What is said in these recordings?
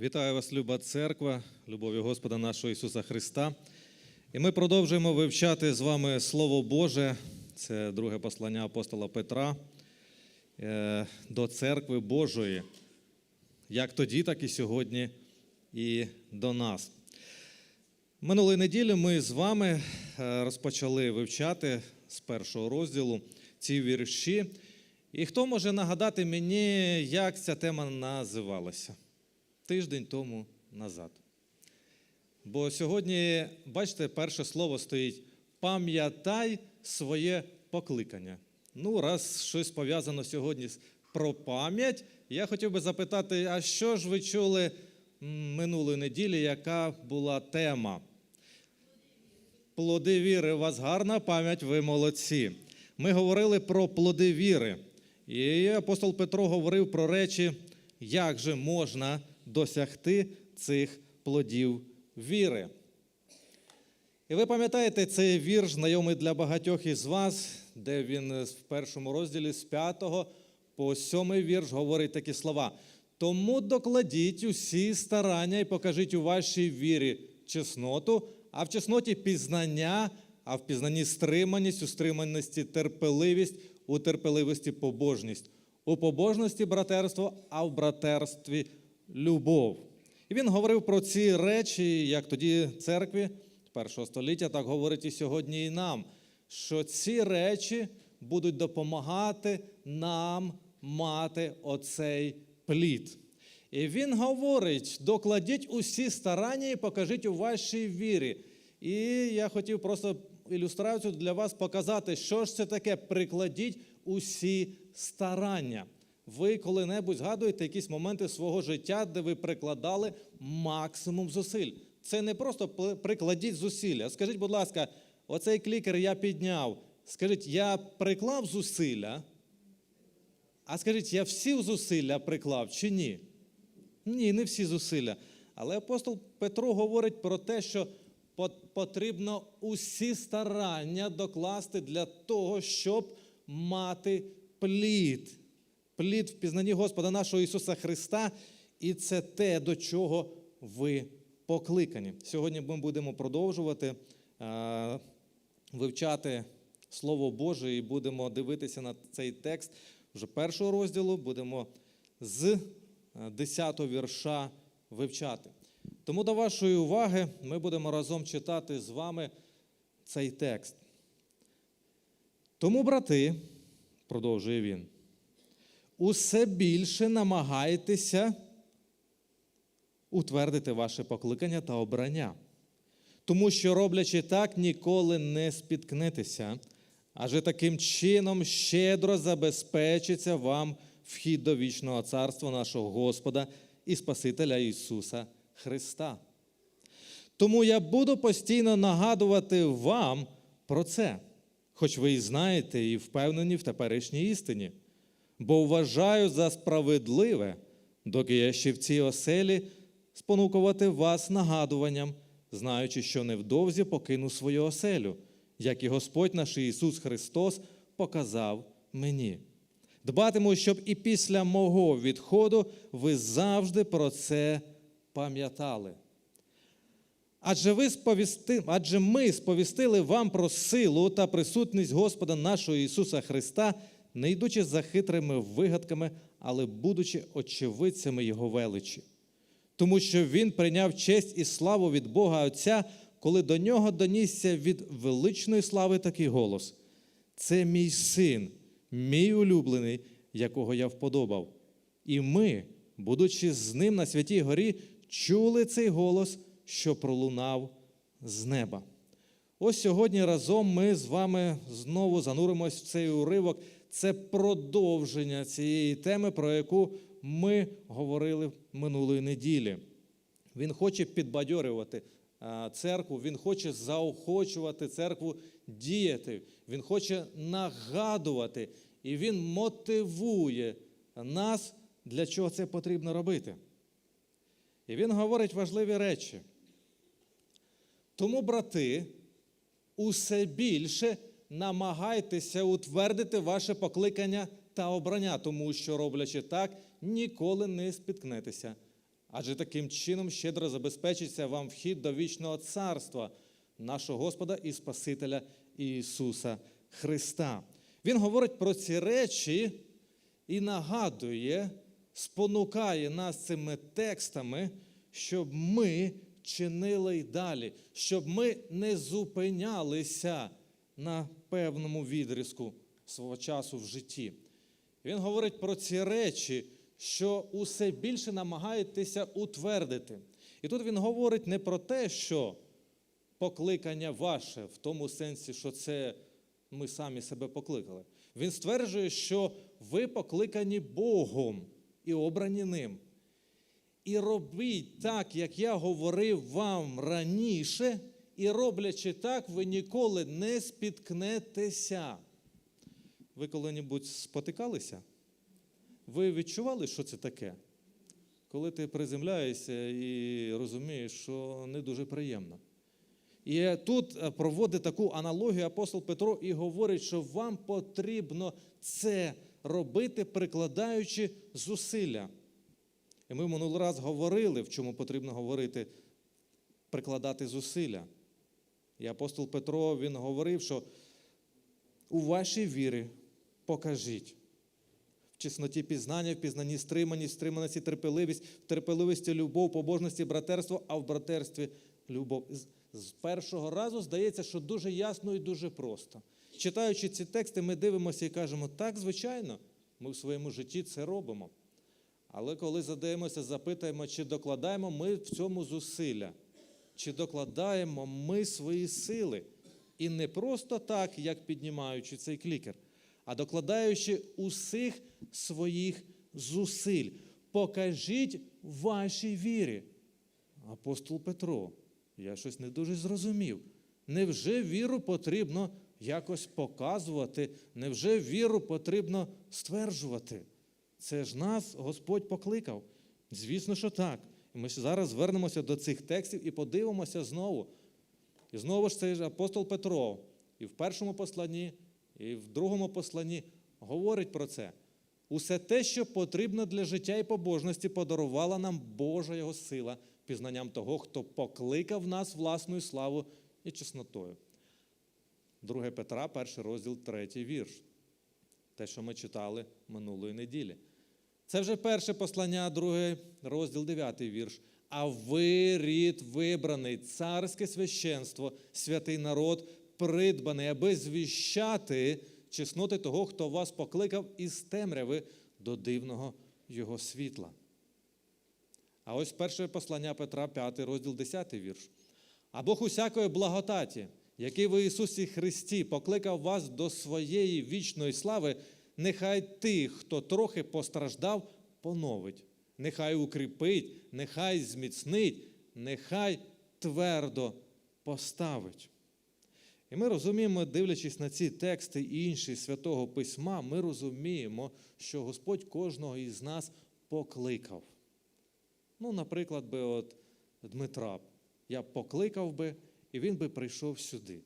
Вітаю вас, люба церква, любові Господа нашого Ісуса Христа. І ми продовжуємо вивчати з вами Слово Боже, це друге послання апостола Петра е, до церкви Божої, як тоді, так і сьогодні, і до нас. Минулої неділі ми з вами е, розпочали вивчати з першого розділу ці вірші. І хто може нагадати мені, як ця тема називалася? Тиждень тому назад. Бо сьогодні, бачите, перше слово стоїть пам'ятай своє покликання. Ну, раз щось пов'язано сьогодні про пам'ять, я хотів би запитати, а що ж ви чули минулої неділі, яка була тема? Плоди віри. У вас гарна пам'ять, ви молодці. Ми говорили про плоди віри. І апостол Петро говорив про речі, як же можна досягти цих плодів віри. І ви пам'ятаєте цей вірш, знайомий для багатьох із вас, де він в першому розділі з 5 по 7 вірш говорить такі слова. Тому докладіть усі старання і покажіть у вашій вірі чесноту, а в чесноті пізнання, а в пізнанні стриманість, у стриманості терпеливість, у терпеливості побожність, у побожності братерство, а в братерстві любов. І він говорив про ці речі, як тоді церкві першого століття, так говорить і сьогодні і нам, що ці речі будуть допомагати нам мати оцей плід. І він говорить: докладіть усі старання і покажіть у вашій вірі. І я хотів просто ілюстрацію для вас показати, що ж це таке. Прикладіть усі старання. Ви коли-небудь згадуєте якісь моменти свого життя, де ви прикладали максимум зусиль. Це не просто прикладіть зусилля. Скажіть, будь ласка, оцей клікер я підняв. Скажіть, я приклав зусилля, а скажіть, я всі зусилля приклав чи ні? Ні, не всі зусилля. Але апостол Петро говорить про те, що потрібно усі старання докласти для того, щоб мати плід. Плід в пізнанні Господа нашого Ісуса Христа, і це те, до чого ви покликані. Сьогодні ми будемо продовжувати е, вивчати Слово Боже і будемо дивитися на цей текст вже першого розділу, будемо з 10 вірша вивчати. Тому до вашої уваги ми будемо разом читати з вами цей текст. Тому, брати, продовжує він, усе більше намагайтеся утвердити ваше покликання та обрання. Тому що, роблячи так, ніколи не спіткнетеся, адже таким чином щедро забезпечиться вам вхід до вічного царства нашого Господа і Спасителя Ісуса Христа. Тому я буду постійно нагадувати вам про це, хоч ви і знаєте і впевнені в теперішній істині, бо вважаю за справедливе, доки я ще в цій оселі, спонукувати вас нагадуванням, знаючи, що невдовзі покину свою оселю, як і Господь наш Ісус Христос показав мені. Дбатиму, щоб і після мого відходу ви завжди про це пам'ятали. Адже, ви сповісти, адже ми сповістили вам про силу та присутність Господа нашого Ісуса Христа, не йдучи за хитрими вигадками, але будучи очевидцями Його величі. Тому що Він прийняв честь і славу від Бога Отця, коли до нього донісся від величної слави такий голос: Це мій син, мій улюблений, якого я вподобав. І ми, будучи з ним на святій горі, чули цей голос, що пролунав з неба. Ось сьогодні разом ми з вами знову зануримось в цей уривок. Це продовження цієї теми, про яку ми говорили минулої неділі. Він хоче підбадьорювати церкву, він хоче заохочувати церкву діяти, він хоче нагадувати і він мотивує нас, для чого це потрібно робити. І він говорить важливі речі. Тому, брати, усе більше намагайтеся утвердити ваше покликання та обрання, тому що, роблячи так, ніколи не спіткнетеся. адже таким чином щедро забезпечиться вам вхід до вічного царства нашого Господа і Спасителя Ісуса Христа. Він говорить про ці речі і нагадує, спонукає нас цими текстами, щоб ми чинили й далі, щоб ми не зупинялися на певному відрізку свого часу в житті. Він говорить про ці речі, що усе більше намагаєтеся утвердити. І тут він говорить не про те, що покликання ваше, в тому сенсі, що це ми самі себе покликали. Він стверджує, що ви покликані Богом і обрані ним. І робіть так, як я говорив вам раніше, і роблячи так, ви ніколи не спіткнетеся. Ви коли-небудь спотикалися? Ви відчували, що це таке? Коли ти приземляєшся і розумієш, що не дуже приємно. І тут е, проводить таку аналогію апостол Петро і говорить, що вам потрібно це робити, прикладаючи зусилля. І ми минулий раз говорили, в чому потрібно говорити, прикладати зусилля. І апостол Петро він говорив, що у вашій вірі покажіть. В чесноті пізнання, в пізнанні стриманість, в стриманості терпеливість, в терпеливості любов, побожності братерство, а в братерстві любов. З- першого разу здається, що дуже ясно і дуже просто. Читаючи ці тексти, ми дивимося і кажемо, так, звичайно, ми в своєму житті це робимо. Але коли задаємося, запитаємо, чи докладаємо ми в цьому зусилля, чи докладаємо ми свої сили. І не просто так, як піднімаючи цей клікер, а докладаючи усіх своїх зусиль. Покажіть вашій вірі. Апостол Петро, я щось не дуже зрозумів. Невже віру потрібно якось показувати? Невже віру потрібно стверджувати? Це ж нас Господь покликав. Звісно, що так. І ми зараз звернемося до цих текстів і подивимося знову. І знову ж цей апостол Петро і в першому посланні, і в другому посланні говорить про це. Усе те, що потрібно для життя і побожності, подарувала нам Божа Його сила, пізнанням того, хто покликав нас власною славою і чеснотою. 2 Петра, перший розділ, третій вірш. Те, що ми читали минулої неділі. Це вже перше послання, другий розділ, дев'ятий вірш. А ви, рід вибраний, царське священство, святий народ, придбаний, аби звіщати чесноти того, хто вас покликав із темряви до дивного його світла. А ось перше послання Петра, 5 розділ, 10 вірш. А Бог усякої благодаті, який в Ісусі Христі покликав вас до своєї вічної слави, нехай тих, хто трохи постраждав, поновить, нехай укріпить, нехай зміцнить, нехай твердо поставить. І ми розуміємо, дивлячись на ці тексти і інші святого письма, ми розуміємо, що Господь кожного із нас покликав. Ну, наприклад, би от Дмитра я покликав би, і він би прийшов сюди.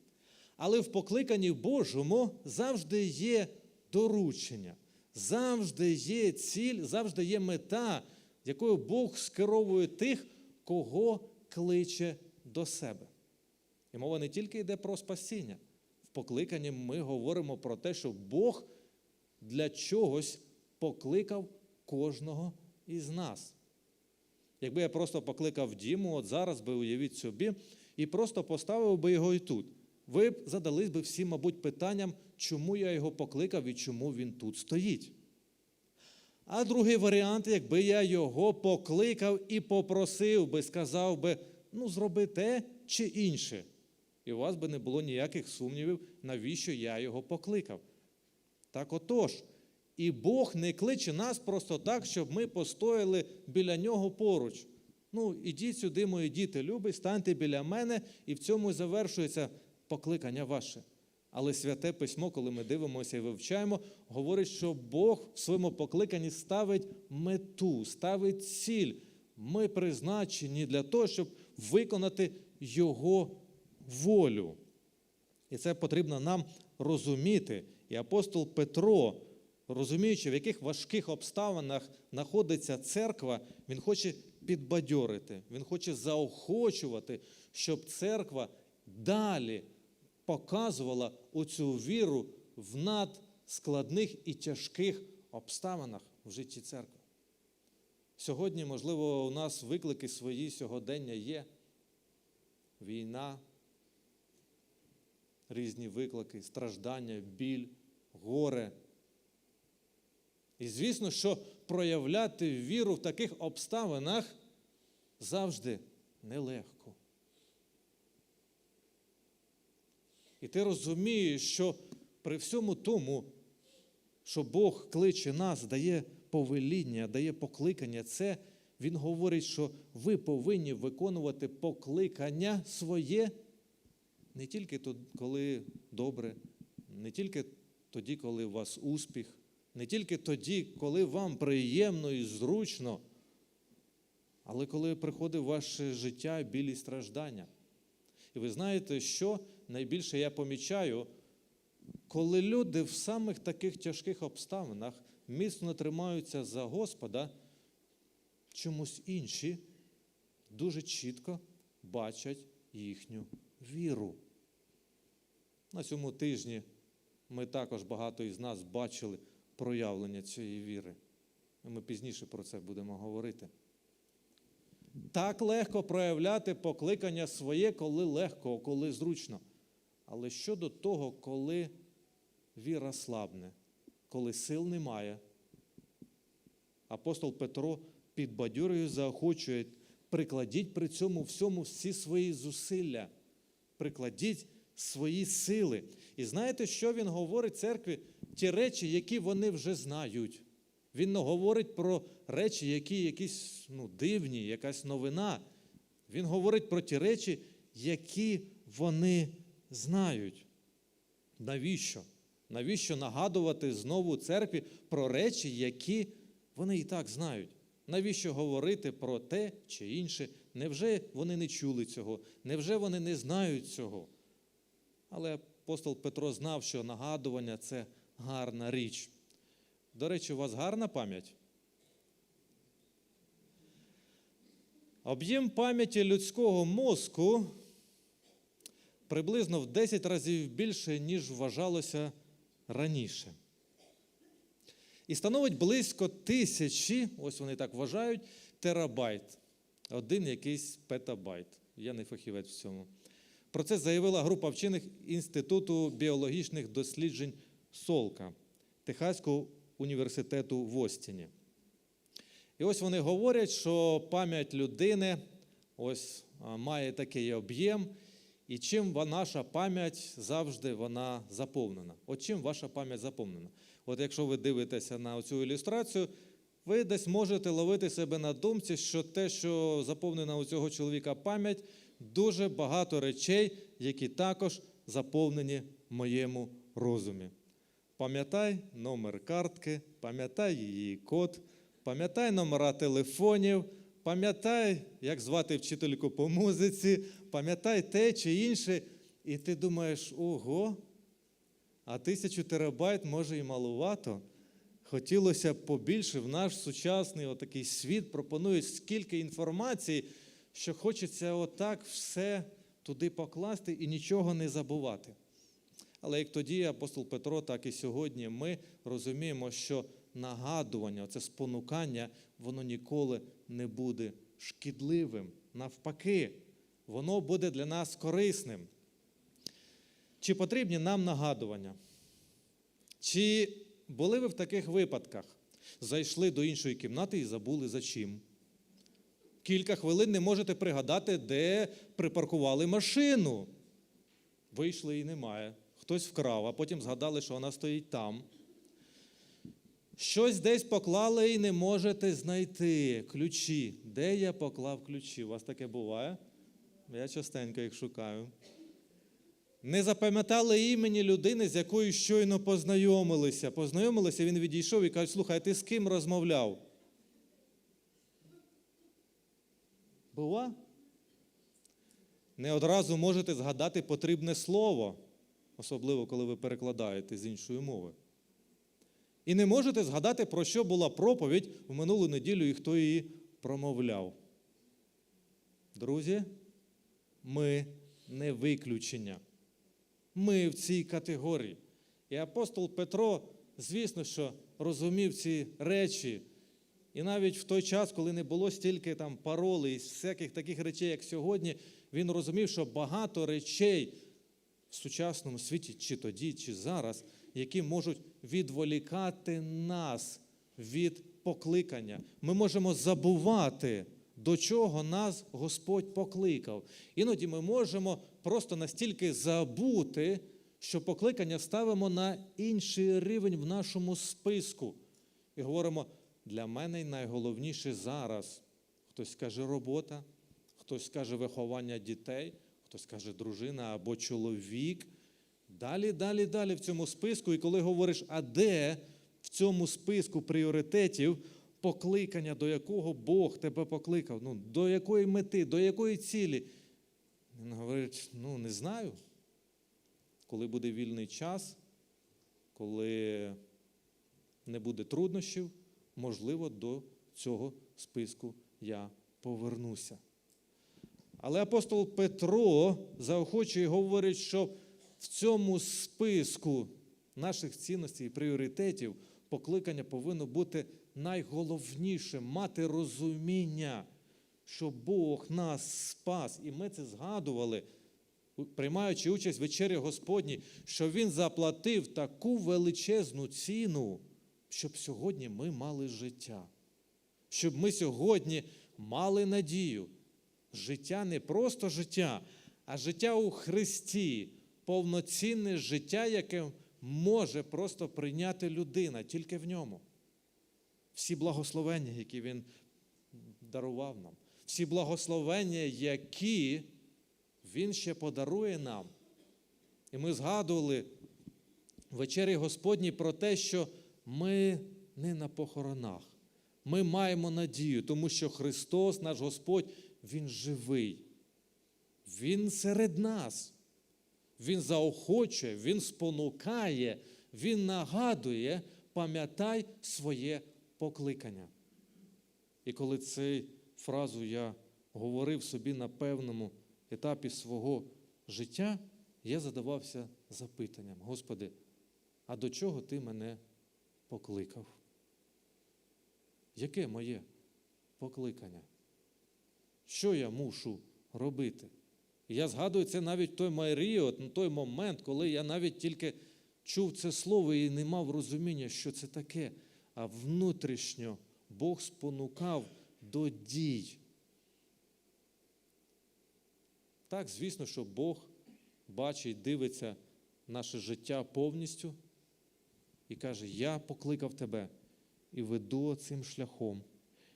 Але в покликанні Божому завжди є доручення, завжди є ціль, завжди є мета, якою Бог скеровує тих, кого кличе до себе. І мова не тільки йде про спасіння. В покликанні ми говоримо про те, що Бог для чогось покликав кожного із нас. Якби я просто покликав Діму, от зараз би уявіть собі, і просто поставив би його і тут. Ви б задались би всі, мабуть, питанням, чому я його покликав і чому він тут стоїть. А другий варіант, якби я його покликав і попросив би, сказав би, ну, зроби те чи інше. І у вас би не було ніяких сумнівів, навіщо я його покликав. Так отож, і Бог не кличе нас просто так, щоб ми постояли біля нього поруч. Ну, ідіть сюди, мої діти, любі, станьте біля мене, і в цьому завершується покликання ваше. Але святе письмо, коли ми дивимося і вивчаємо, говорить, що Бог в своєму покликанні ставить мету, ставить ціль. Ми призначені для того, щоб виконати Його волю. І це потрібно нам розуміти. І апостол Петро, розуміючи, в яких важких обставинах знаходиться церква, він хоче підбадьорити, він хоче заохочувати, щоб церква далі показувала оцю віру в надскладних і тяжких обставинах в житті церкви. Сьогодні, можливо, у нас виклики свої сьогодення є. Війна, різні виклики, страждання, біль, горе. І звісно, що проявляти віру в таких обставинах завжди нелегко. І ти розумієш, що при всьому тому, що Бог кличе нас, дає повеління, дає покликання, це Він говорить, що ви повинні виконувати покликання своє не тільки тоді, коли добре, не тільки тоді, коли у вас успіх, не тільки тоді, коли вам приємно і зручно, але коли приходить ваше життя білі страждання. І ви знаєте, що найбільше я помічаю, коли люди в самих таких тяжких обставинах міцно тримаються за Господа, чомусь інші дуже чітко бачать їхню віру. На цьому тижні ми також багато із нас бачили проявлення цієї віри. Ми пізніше про це будемо говорити. Так легко проявляти покликання своє, коли легко, коли зручно. Але щодо того, коли віра слабне, коли сил немає, апостол Петро підбадьорює, заохочує, прикладіть при цьому всьому всі свої зусилля, прикладіть свої сили. І знаєте, що він говорить церкві? Ті речі, які вони вже знають. Він не говорить про речі, які якісь ну, дивні, якась новина. Він говорить про ті речі, які вони знають. Навіщо? Навіщо нагадувати знову церкві про речі, які вони і так знають? Навіщо говорити про те чи інше? Невже вони не чули цього? Невже вони не знають цього? Але апостол Петро знав, що нагадування це гарна річ. До речі, у вас гарна пам'ять? Об'єм пам'яті людського мозку приблизно в 10 разів більше, ніж вважалося раніше. І становить близько тисячі, ось вони так вважають, терабайт. Один якийсь петабайт. Я не фахівець в цьому. Про це заявила група вчених Інституту біологічних досліджень Солка Техаського університету в Остіні. І ось вони говорять, що пам'ять людини ось має такий об'єм, і чим наша пам'ять завжди вона заповнена. От чим ваша пам'ять заповнена? От якщо ви дивитеся на цю ілюстрацію, ви десь можете ловити себе на думці, що те, що заповнена у цього чоловіка пам'ять, дуже багато речей, які також заповнені в моєму розумі. Пам'ятай номер картки, пам'ятай її код, пам'ятай номера телефонів, пам'ятай, як звати вчительку по музиці, пам'ятай те чи інше. І ти думаєш, ого, а тисячу терабайт може і малувато. Хотілося б побільше в наш сучасний отакий світ пропонує скільки інформації, що хочеться отак все туди покласти і нічого не забувати. Але як тоді апостол Петро, так і сьогодні ми розуміємо, що нагадування, це спонукання, воно ніколи не буде шкідливим. Навпаки, воно буде для нас корисним. Чи потрібні нам нагадування? Чи були ви в таких випадках? Зайшли до іншої кімнати і забули за чим? Кілька хвилин не можете пригадати, де припаркували машину. Вийшли і немає. Хтось вкрав, а потім згадали, що вона стоїть там. Щось десь поклали і не можете знайти ключі. Де я поклав ключі? У вас таке буває? Я частенько їх шукаю. Не запам'ятали імені людини, з якою щойно познайомилися. Познайомилися, він відійшов і каже, слухай, ти з ким розмовляв? Бува? Не одразу можете згадати потрібне слово, особливо коли ви перекладаєте з іншої мови. І не можете згадати, про що була проповідь в минулу неділю і хто її промовляв. Друзі, ми не виключення. Ми в цій категорії. І апостол Петро, звісно, що розумів ці речі. І навіть в той час, коли не було стільки там паролей і всяких таких речей, як сьогодні, він розумів, що багато речей в сучасному світі, чи тоді, чи зараз, які можуть відволікати нас від покликання. Ми можемо забувати, до чого нас Господь покликав. Іноді ми можемо просто настільки забути, що покликання ставимо на інший рівень в нашому списку. І говоримо, для мене найголовніше зараз. Хтось скаже робота, хтось скаже виховання дітей, хтось каже дружина або чоловік. Далі, далі, далі в цьому списку. І коли говориш, а де в цьому списку пріоритетів покликання, до якого Бог тебе покликав, ну, до якої мети, до якої цілі? Він говорить, ну не знаю. Коли буде вільний час, коли не буде труднощів, можливо, до цього списку я повернуся. Але апостол Петро заохочує і говорить, що в цьому списку наших цінностей і пріоритетів покликання повинно бути найголовнішим мати розуміння, що Бог нас спас, і ми це згадували, приймаючи участь в вечері Господній, що Він заплатив таку величезну ціну, щоб сьогодні ми мали життя, щоб ми сьогодні мали надію. Життя не просто життя, а життя у Христі, повноцінне життя, яке може просто прийняти людина тільки в ньому. Всі благословення, які Він дарував нам, всі благословення, які Він ще подарує нам. І ми згадували в вечері Господній про те, що ми не на похоронах. Ми маємо надію, тому що Христос, наш Господь, Він живий. Він серед нас. Він заохочує, Він спонукає, Він нагадує, пам'ятай своє покликання. І коли цю фразу я говорив собі на певному етапі свого життя, я задавався запитанням: Господи, а до чого ти мене покликав? Яке моє покликання? Що я мушу робити? Я згадую це навіть той період, на той момент, коли я навіть тільки чув це слово і не мав розуміння, що це таке. А внутрішньо Бог спонукав до дій. Так, звісно, що Бог бачить, дивиться наше життя повністю і каже: Я покликав тебе і веду цим шляхом,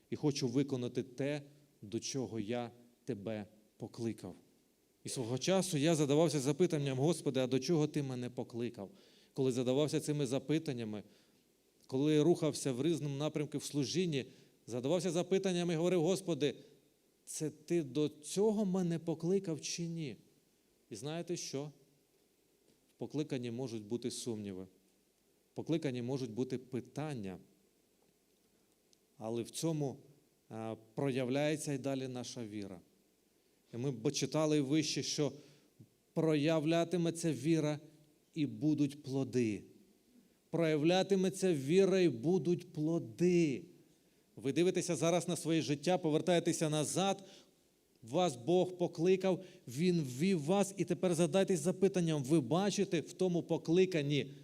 і хочу виконати те, до чого я тебе покликав. І свого часу я задавався запитанням, Господи, а до чого ти мене покликав? Коли задавався цими запитаннями, коли рухався в різному напрямку в служінні, задавався запитаннями і говорив, Господи, це ти до цього мене покликав чи ні? І знаєте що? В покликанні можуть бути сумніви, в покликанні можуть бути питання, але в цьому проявляється і далі наша віра. І ми читали вище, що проявлятиметься віра і будуть плоди. Проявлятиметься віра і будуть плоди. Ви дивитеся зараз на своє життя, повертаєтеся назад, вас Бог покликав, Він ввів вас, і тепер задайтесь запитанням, ви бачите в тому покликанні,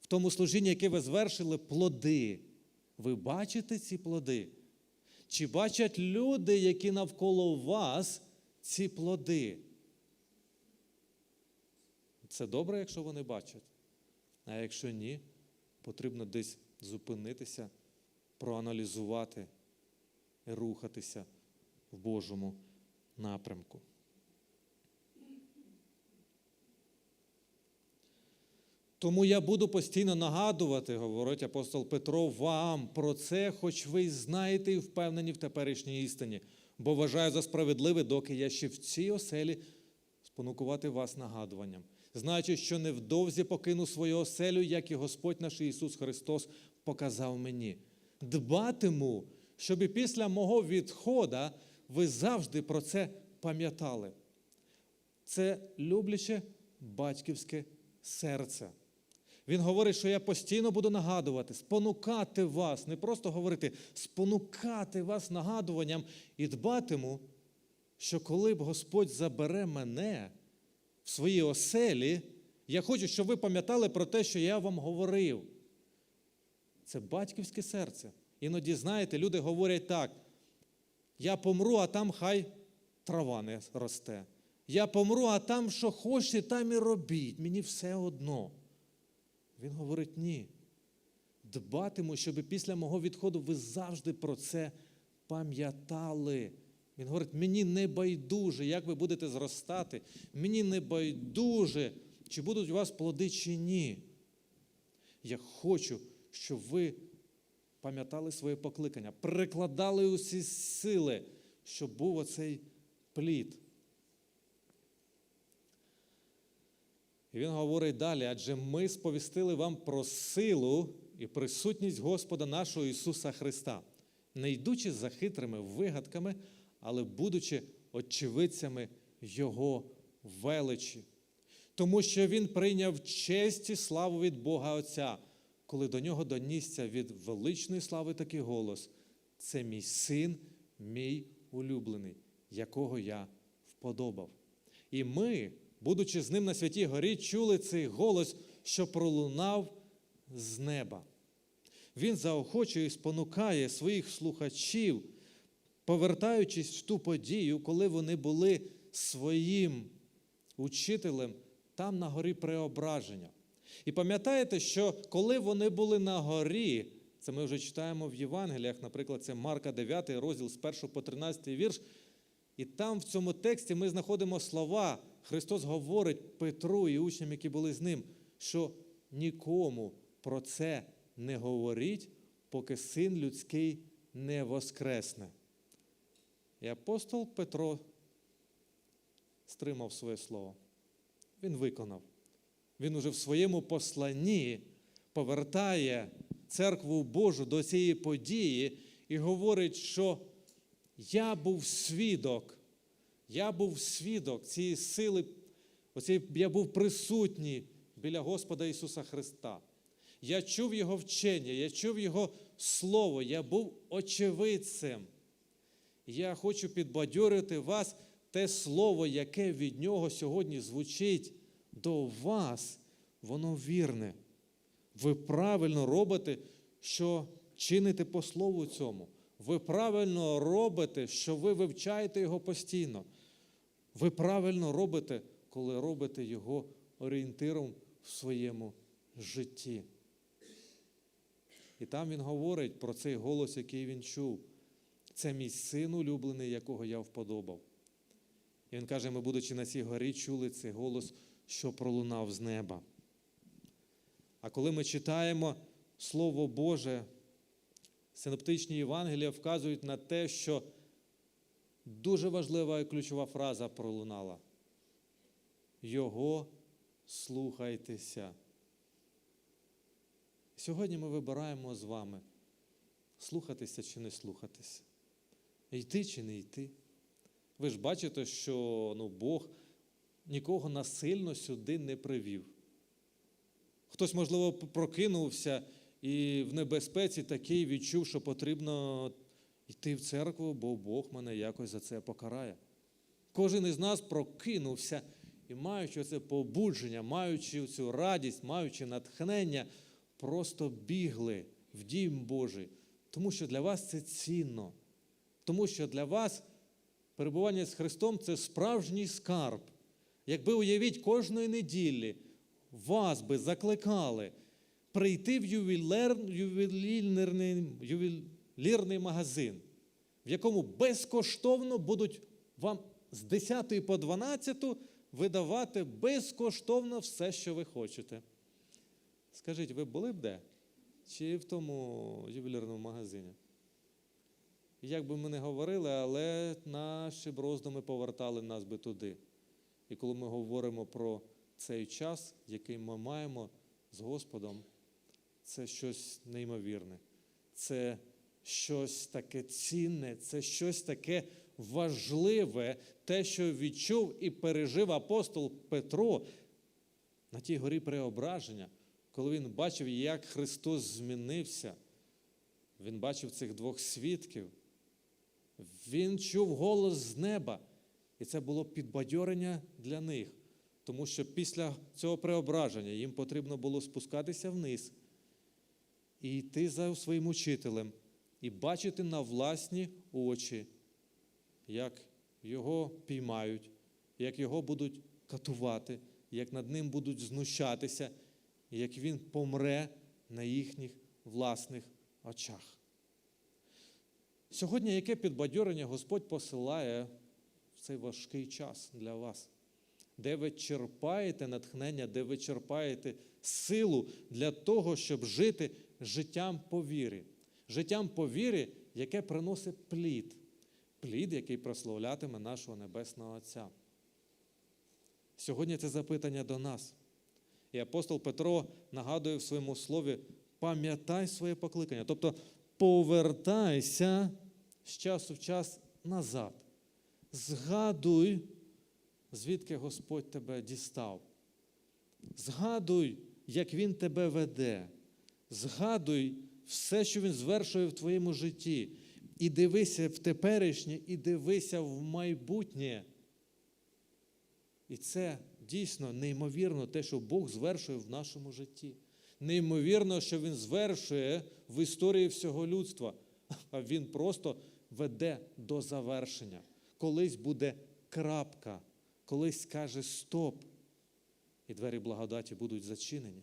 в тому служінні, яке ви звершили, плоди. Ви бачите ці плоди? Чи бачать люди, які навколо вас, ці плоди? Це добре, якщо вони бачать. А якщо ні, потрібно десь зупинитися, проаналізувати і рухатися в Божому напрямку. Тому я буду постійно нагадувати, говорить апостол Петро, вам про це, хоч ви знаєте і впевнені в теперішній істині, бо вважаю за справедливе, доки я ще в цій оселі спонукувати вас нагадуванням, знаючи, що невдовзі покину свою оселю, як і Господь наш Ісус Христос показав мені. Дбатиму, щоб і після мого відхода ви завжди про це пам'ятали. Це любляче батьківське серце. Він говорить, що я постійно буду нагадувати, спонукати вас, не просто говорити, спонукати вас нагадуванням і дбатиму, що коли б Господь забере мене в свої оселі, я хочу, щоб ви пам'ятали про те, що я вам говорив. Це батьківське серце. Іноді, знаєте, люди говорять так: я помру, а там хай трава не росте. Я помру, а там, що хочете, там і робіть. Мені все одно. Він говорить ні. Дбатиму, щоб після мого відходу ви завжди про це пам'ятали. Він говорить, мені не байдуже, як ви будете зростати, мені не байдуже, чи будуть у вас плоди, чи ні. Я хочу, щоб ви пам'ятали своє покликання, прикладали усі сили, щоб був оцей плід. І він говорить далі, адже ми сповістили вам про силу і присутність Господа нашого Ісуса Христа, не йдучи за хитрими вигадками, але будучи очевидцями Його величі. Тому що Він прийняв честь і славу від Бога Отця, коли до нього донісся від величної слави такий голос: це мій син, мій улюблений, якого я вподобав. І ми, будучи з ним на святій горі, чули цей голос, що пролунав з неба. Він заохочує і спонукає своїх слухачів, повертаючись в ту подію, коли вони були своїм учителем там на горі преображення. І пам'ятаєте, що коли вони були на горі, це ми вже читаємо в Євангеліях, наприклад, це Марка 9, розділ з 1 по 13 вірш. І там в цьому тексті ми знаходимо слова. Христос говорить Петру і учням, які були з ним, що нікому про це не говоріть, поки син людський не воскресне. І апостол Петро стримав своє слово. Він виконав. Він уже в своєму посланні повертає церкву Божу до цієї події і говорить, що я був свідок, я був свідок цієї сили, оцієї, я був присутній біля Господа Ісуса Христа. Я чув Його вчення, я чув Його Слово, я був очевидцем. Я хочу підбадьорити вас те слово, яке від Нього сьогодні звучить до вас, воно вірне. Ви правильно робите, що чините по слову цьому. Ви правильно робите, що ви вивчаєте його постійно. Ви правильно робите, коли робите його орієнтиром в своєму житті. І там він говорить про цей голос, який він чув. Це мій син улюблений, якого я вподобав. І він каже: ми, будучи на цій горі, чули цей голос, що пролунав з неба. А коли ми читаємо Слово Боже, синоптичні Євангелія вказують на те, що дуже важлива і ключова фраза пролунала. Його слухайтеся. Сьогодні ми вибираємо з вами, слухатися чи не слухатися, йти чи не йти. Ви ж бачите, що ну, Бог нікого насильно сюди не привів. Хтось, можливо, прокинувся і в небезпеці такий відчув, що потрібно йти в церкву, бо Бог мене якось за це покарає. Кожен із нас прокинувся і, маючи це побудження, маючи цю радість, маючи натхнення, просто бігли в дім Божий, тому що для вас це цінно, тому що для вас перебування з Христом це справжній скарб. Якби уявіть кожної неділі вас би закликали прийти в ювілер, ювелірний, ювелірний магазин, в якому безкоштовно будуть вам з 10 по 12 видавати безкоштовно все, що ви хочете. Скажіть, ви були б де? Чи в тому ювелірному магазині? Як би ми не говорили, але наші б роздуми повертали нас би туди. І коли ми говоримо про цей час, який ми маємо з Господом, це щось неймовірне, це щось таке цінне, це щось таке важливе, те, що відчув і пережив апостол Петро на тій горі преображення, коли він бачив, як Христос змінився. Він бачив цих двох свідків. Він чув голос з неба. І це було підбадьорення для них, тому що після цього преображення їм потрібно було спускатися вниз і йти за своїм учителем, і бачити на власні очі, як його піймають, як його будуть катувати, як над ним будуть знущатися, як він помре на їхніх власних очах. Сьогодні яке підбадьорення Господь посилає в цей важкий час для вас? Де ви черпаєте натхнення, де ви черпаєте силу для того, щоб жити життям по вірі, життям по вірі, яке приносить плід, плід, який прославлятиме нашого Небесного Отця. Сьогодні це запитання до нас. І апостол Петро нагадує в своєму слові: пам'ятай своє покликання. Тобто повертайся з часу в час назад. Згадуй, звідки Господь тебе дістав. Згадуй, як Він тебе веде. Згадуй все, що Він звершує в твоєму житті. І дивися в теперішнє, і дивися в майбутнє. І це дійсно неймовірно те, що Бог звершує в нашому житті. Неймовірно, що Він звершує в історії всього людства, а Він просто веде до завершення. Колись буде крапка, колись скаже стоп, і двері благодаті будуть зачинені.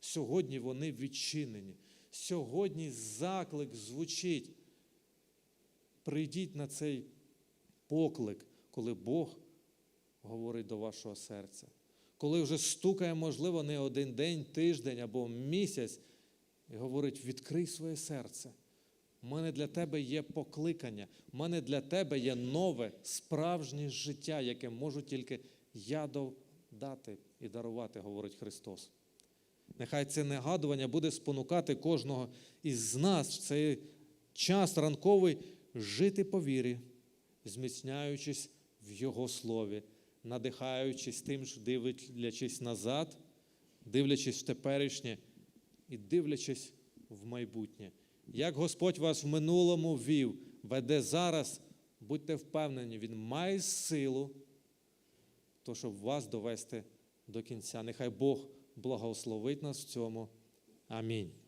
Сьогодні вони відчинені. Сьогодні заклик звучить. Прийдіть на цей поклик, коли Бог говорить до вашого серця. Коли вже стукає, можливо, не один день, тиждень або місяць, і говорить: відкрий своє серце. У мене для тебе є покликання, у мене для тебе є нове, справжнє життя, яке можу тільки я дати і дарувати, говорить Христос. Нехай це нагадування буде спонукати кожного із нас в цей час ранковий жити по вірі, зміцняючись в Його слові, надихаючись тим, що дивлячись назад, дивлячись в теперішнє і дивлячись в майбутнє. Як Господь вас в минулому вів, веде зараз, будьте впевнені, Він має силу, то щоб вас довести до кінця. Нехай Бог благословить нас в цьому. Амінь.